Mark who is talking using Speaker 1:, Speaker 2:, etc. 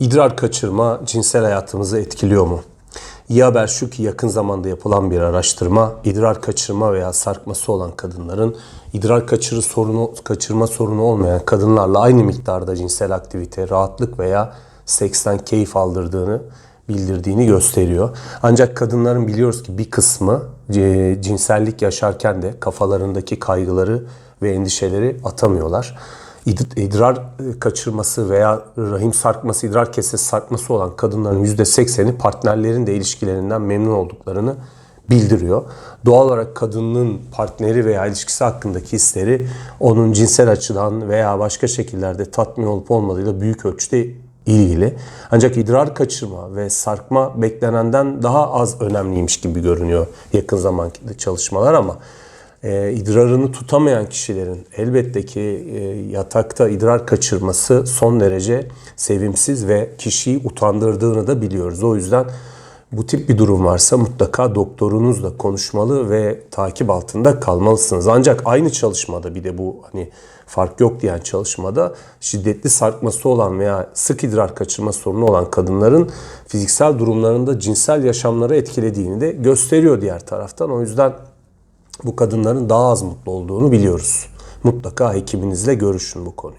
Speaker 1: İdrar kaçırma cinsel hayatımızı etkiliyor mu? İyi haber şu ki yakın zamanda yapılan bir araştırma idrar kaçırma veya sarkması olan kadınların idrar kaçırı sorunu kaçırma sorunu olmayan kadınlarla aynı miktarda cinsel aktivite, rahatlık veya seksten keyif aldırdığını bildirdiğini gösteriyor. Ancak kadınların biliyoruz ki bir kısmı e, cinsellik yaşarken de kafalarındaki kaygıları ve endişeleri atamıyorlar idrar e, kaçırması veya rahim sarkması, idrar kesesi sarkması olan kadınların %80'i partnerlerin de ilişkilerinden memnun olduklarını bildiriyor. Doğal olarak kadının partneri veya ilişkisi hakkındaki hisleri onun cinsel açıdan veya başka şekillerde tatmin olup olmadığıyla büyük ölçüde ilgili. Ancak idrar kaçırma ve sarkma beklenenden daha az önemliymiş gibi görünüyor yakın zamanki çalışmalar ama e, idrarını tutamayan kişilerin elbette ki e, yatakta idrar kaçırması son derece sevimsiz ve kişiyi utandırdığını da biliyoruz. O yüzden bu tip bir durum varsa mutlaka doktorunuzla konuşmalı ve takip altında kalmalısınız. Ancak aynı çalışmada bir de bu hani fark yok diyen çalışmada şiddetli sarkması olan veya sık idrar kaçırma sorunu olan kadınların fiziksel durumlarında cinsel yaşamları etkilediğini de gösteriyor diğer taraftan. O yüzden bu kadınların daha az mutlu olduğunu biliyoruz. Mutlaka hekiminizle görüşün bu konuyu.